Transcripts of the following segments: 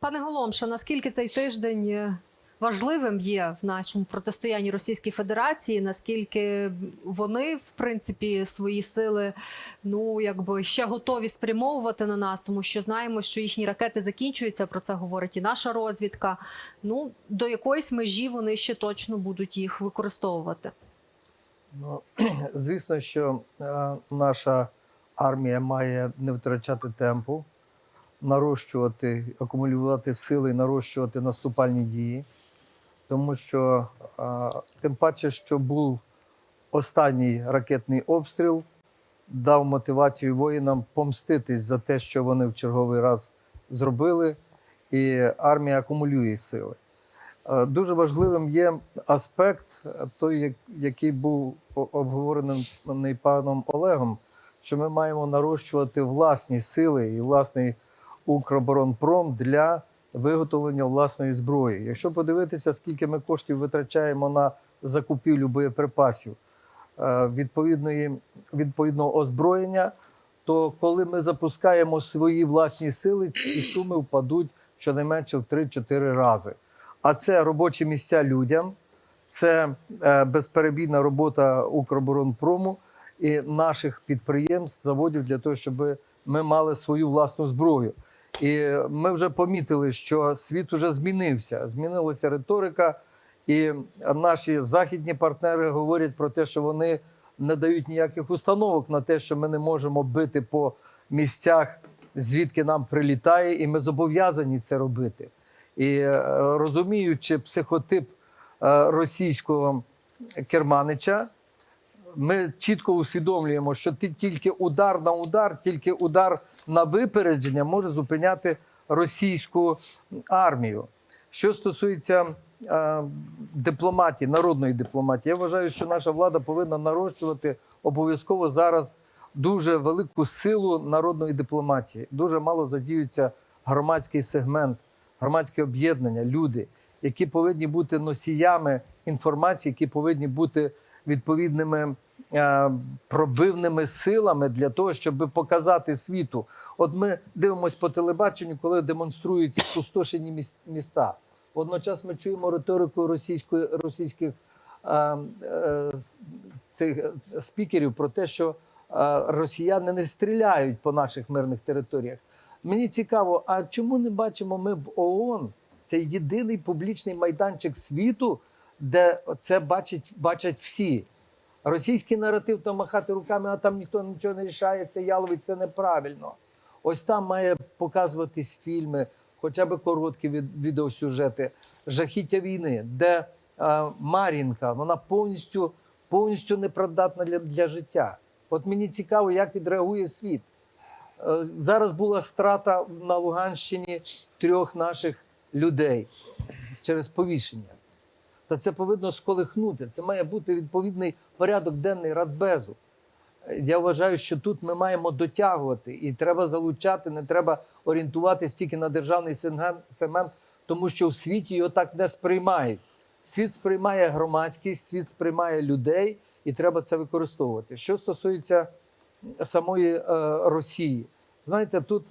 Пане Голомша, наскільки цей тиждень е, важливим є в нашому протистоянні Російській Федерації? Наскільки вони, в принципі, свої сили ну якби ще готові спрямовувати на нас, тому що знаємо, що їхні ракети закінчуються. Про це говорить і наша розвідка. Ну до якоїсь межі вони ще точно будуть їх використовувати. Ну, звісно, що е, наша армія має не втрачати темпу, нарощувати, акумулювати сили, нарощувати наступальні дії. Тому що е, тим паче, що був останній ракетний обстріл, дав мотивацію воїнам помститись за те, що вони в черговий раз зробили, і армія акумулює сили. Дуже важливим є аспект, е, той, який був обговорений паном Олегом, що ми маємо нарощувати власні сили і власний Укроборонпром для виготовлення власної зброї. Якщо подивитися, скільки ми коштів витрачаємо на закупівлю боєприпасів е, відповідної, відповідного озброєння, то коли ми запускаємо свої власні сили, ці суми впадуть щонайменше в 3-4 рази. А це робочі місця людям, це е, безперебійна робота Укроборонпрому і наших підприємств, заводів для того, щоб ми мали свою власну зброю. І ми вже помітили, що світ вже змінився. Змінилася риторика, і наші західні партнери говорять про те, що вони не дають ніяких установок на те, що ми не можемо бити по місцях, звідки нам прилітає, і ми зобов'язані це робити. І е, розуміючи психотип е, російського керманича, ми чітко усвідомлюємо, що тільки удар на удар, тільки удар на випередження може зупиняти російську армію. Що стосується е, дипломатії, народної дипломатії, я вважаю, що наша влада повинна нарощувати обов'язково зараз дуже велику силу народної дипломатії. Дуже мало задіюється громадський сегмент, громадське об'єднання, люди, які повинні бути носіями інформації, які повинні бути відповідними е, пробивними силами для того, щоб показати світу. От ми дивимося по телебаченню, коли демонструють спустошені міс- міста. Водночас ми чуємо риторику російської російських е, е, цих е, спікерів про те, що е, росіяни не стріляють по наших мирних територіях. Мені цікаво, а чому не бачимо ми в ООН це єдиний публічний майданчик світу, де це бачать, бачать всі. Російський наратив там махати руками, а там ніхто нічого не рішає, це яловий, це неправильно. Ось там має показуватись фільми, хоча б короткі від, відеосюжети, жахіття війни, де е, Мар'їнка, вона повністю, повністю непридатна для, для життя. От мені цікаво, як відреагує світ. Е, Зараз була страта на Луганщині трьох наших людей через повішення. Та це повинно сколихнути. Це має бути відповідний порядок денний Радбезу. Я вважаю, що тут ми маємо дотягувати і треба залучати, не треба орієнтуватись тільки на державний сегмент- тому що в світі його так не сприймають. Світ сприймає громадськість, світ сприймає людей, і треба це використовувати. Що стосується самої е, Росії, знаєте, тут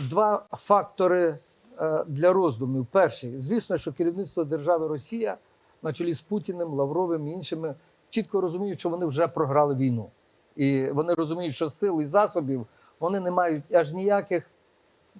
два фактори е, для роздумів. Перший, звісно, що керівництво держави Росія на чолі з Путіним, Лавровим і іншими чітко розуміють, що вони вже програли війну. І вони розуміють, що сил і засобів вони не мають аж ніяких.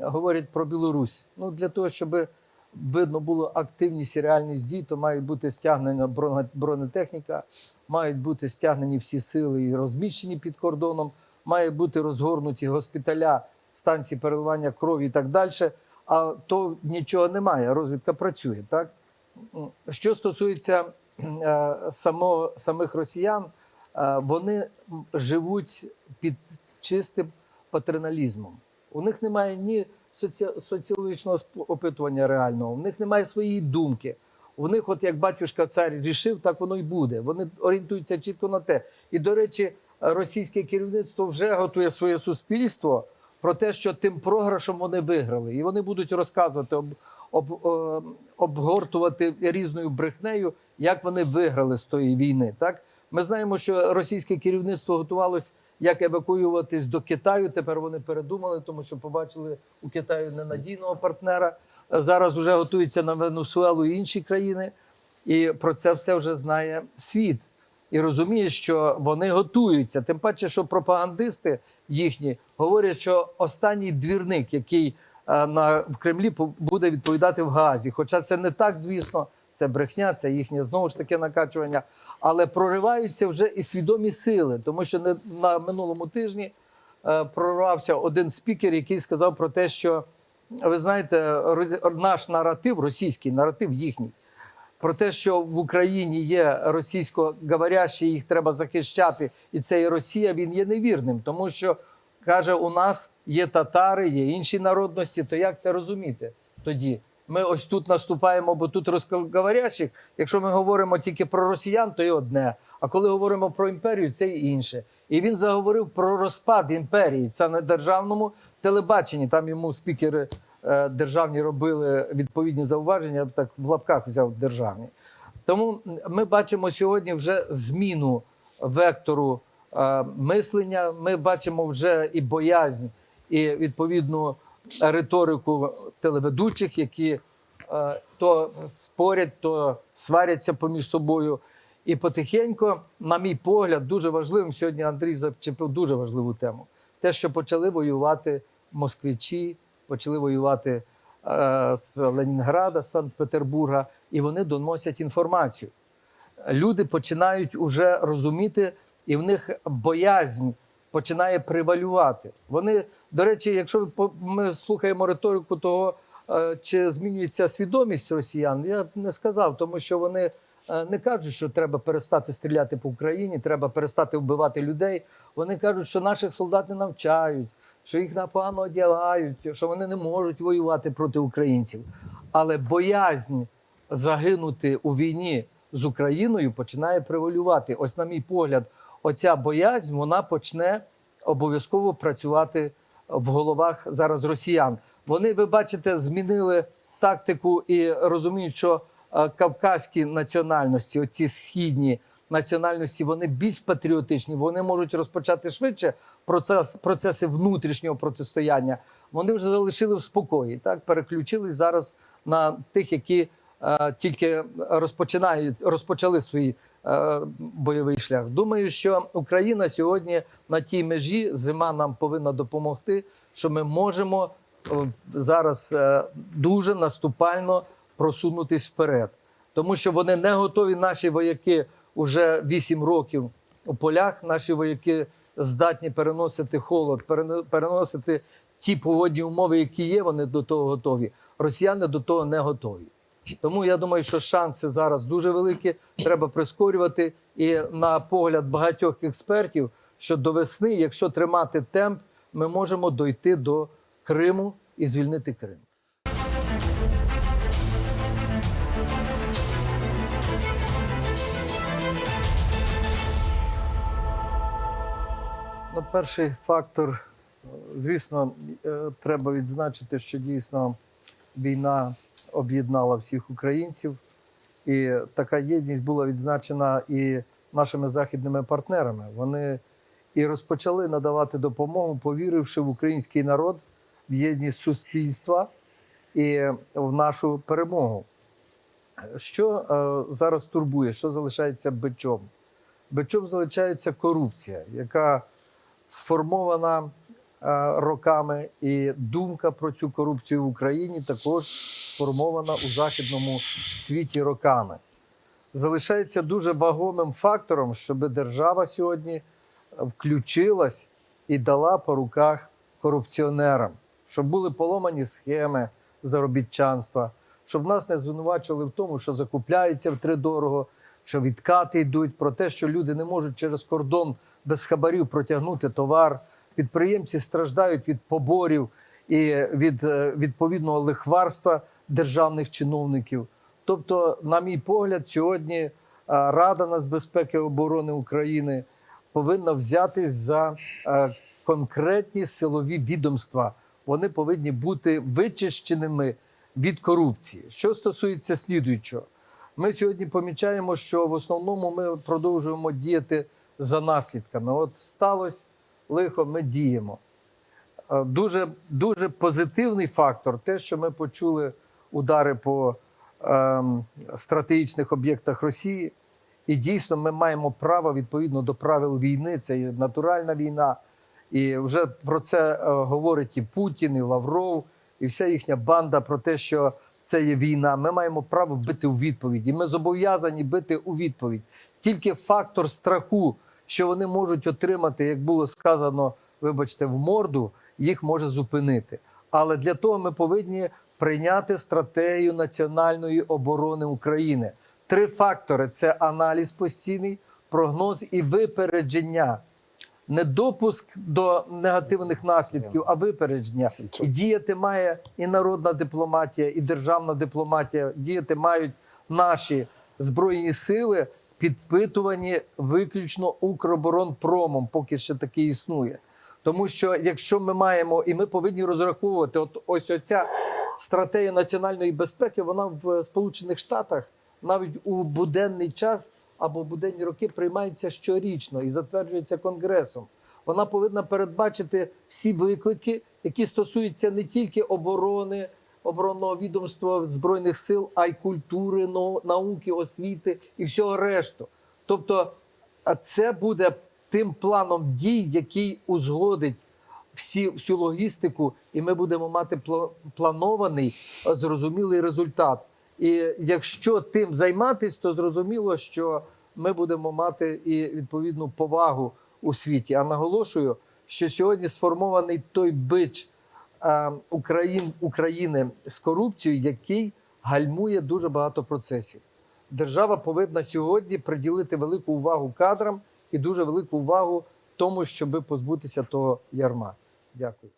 Говорять про Білорусь. Ну для того, щоб видно було активність і реальність дій, то має бути стягнена бронетехніка, мають бути стягнені всі сили і розміщені під кордоном, має бути розгорнуті госпіталя, станції переливання крові і так далі. А то нічого немає. Розвідка працює. Так що стосується е, само, самих росіян, е, вони живуть під чистим патерналізмом. У них немає ні соці... соціологічного опитування реального, у них немає своєї думки. У них, от як батюшка цар рішив, так воно й буде. Вони орієнтуються чітко на те. І, до речі, російське керівництво вже готує своє суспільство про те, що тим програшем вони виграли. І вони будуть розказувати, об, об, е, обгортувати різною брехнею, як вони виграли з тої війни. Так? Ми знаємо, що російське керівництво готувалось як евакуюватись до Китаю. Тепер вони передумали, тому що побачили у Китаю ненадійного партнера. зараз вже готуються на Венесуелу і інші країни. І про це все вже знає світ. І розуміє, що вони готуються. Тим паче, що пропагандисти їхні говорять, що останній двірник, який е, на в Кремлі буде відповідати в Гаазі. Хоча це не так, звісно, це брехня, це їхнє знову ж таки накачування. Але прориваються вже і свідомі сили, тому що не на минулому тижні е, прорвався один спікер, який сказав про те, що ви знаєте, наш наратив, російський наратив їхній, про те, що в Україні є російськоговорящі, їх треба захищати, і це і Росія, він є невірним, тому що каже, у нас є татари, є інші народності. То як це розуміти тоді? Ми ось тут наступаємо, бо тут російськоговорящих. Якщо ми говоримо тільки про росіян, то і одне. А коли говоримо про імперію, це і інше. І він заговорив про розпад імперії. Це на державному телебаченні. Там йому спікери е, державні робили відповідні зауваження. Так в лапках взяв державні. Тому ми бачимо сьогодні вже зміну вектору е, мислення. Ми бачимо вже і боязнь, і відповідну риторику телеведучих, які е, то спорять, то сваряться поміж собою. І потихеньку, на мій погляд, дуже важливим сьогодні Андрій зачепив дуже важливу тему. Те, що почали воювати москвичі, почали воювати е, з Ленінграда, з Санкт-Петербурга, і вони доносять інформацію. Люди починають уже розуміти, і в них боязнь починає превалювати. Вони, до речі, якщо ми слухаємо риторику того, е, чи змінюється свідомість росіян, я б не сказав, тому що вони е, не кажуть, що треба перестати стріляти по Україні, треба перестати вбивати людей. Вони кажуть, що наших солдат не навчають, що їх напогано одягають, що вони не можуть воювати проти українців. Але боязнь загинути у війні з Україною починає превалювати. Ось, на мій погляд, оця боязнь вона почне обов'язково працювати в головах зараз росіян. Вони, ви бачите, змінили тактику і розуміють, що е, кавказькі національності, оці східні національності, вони більш патріотичні, вони можуть розпочати швидше процес, процеси внутрішнього протистояння. Вони вже залишили в спокої, так переключились зараз на тих, які е, тільки розпочинають розпочали свій е, бойовий шлях. Думаю, що Україна сьогодні на тій межі зима нам повинна допомогти, що ми можемо е, зараз е, дуже наступально просунутись вперед, тому що вони не готові. Наші вояки уже 8 років у полях. Наші вояки здатні переносити холод, переносити ті погодні умови, які є. Вони до того готові. Росіяни до того не готові. Тому я думаю, що шанси зараз дуже великі. Треба прискорювати. І на погляд багатьох експертів, що до весни, якщо тримати темп, ми можемо дойти до Криму і звільнити Крим. Перший фактор, звісно, е, треба відзначити, що дійсно війна об'єднала всіх українців, і така єдність була відзначена і нашими західними партнерами. Вони і розпочали надавати допомогу, повіривши в український народ, в єдність суспільства і в нашу перемогу. Що е, зараз турбує, що залишається бичом? Бичом залишається корупція, яка сформована е, роками, і думка про цю корупцію в Україні також сформована у західному світі роками. Залишається дуже вагомим фактором, щоб держава сьогодні включилась і дала по руках корупціонерам, щоб були поломані схеми заробітчанства, щоб нас не звинувачували в тому, що закупляється втридорого, що відкати йдуть, про те, що люди не можуть через кордон без хабарів протягнути товар. Підприємці страждають від поборів і від е, відповідного лихварства державних чиновників. Тобто, на мій погляд, сьогодні е, Рада нацбезпеки і оборони України повинна взятись за е, конкретні силові відомства. Вони повинні бути вичищеними від корупції. Що стосується слідуючого, ми сьогодні помічаємо, що в основному ми продовжуємо діяти за наслідками. От сталося лихо, ми діємо. Е, Дуже, дуже позитивний фактор, те, що ми почули удари по ем, стратегічних об'єктах Росії. І дійсно ми маємо право відповідно до правил війни. Це є натуральна війна. І вже про це е, говорить і Путін, і Лавров, і вся їхня банда про те, що це є війна. Ми маємо право бити у відповідь. І ми зобов'язані бити у відповідь. Тільки фактор страху, що вони можуть отримати, як було сказано, вибачте, в морду, їх може зупинити. Але для того ми повинні прийняти стратегію національної оборони України. Три фактори: це аналіз постійний, прогноз і випередження. Не допуск до негативних наслідків, а випередження. І діяти має і народна дипломатія, і державна дипломатія. Діяти мають наші збройні сили, підпитувані виключно Укроборонпромом, поки ще таке існує. Тому що якщо ми маємо, і ми повинні розраховувати, от ось оця стратегія національної безпеки, вона в Сполучених Штатах навіть у буденний час або буденні роки приймається щорічно і затверджується Конгресом. Вона повинна передбачити всі виклики, які стосуються не тільки оборони, оборонного відомства збройних сил, а й культури, нау- науки, освіти і всього решту. Тобто, це буде тим планом дій, який узгодить всі, всю логістику, і ми будемо мати планований, зрозумілий результат. І якщо тим займатись, то зрозуміло, що ми будемо мати і відповідну повагу у світі. А наголошую, що сьогодні сформований той бич е, Україн, України з корупцією, який гальмує дуже багато процесів. Держава повинна сьогодні приділити велику увагу кадрам і дуже велику увагу тому, щоб позбутися того ярма. Дякую.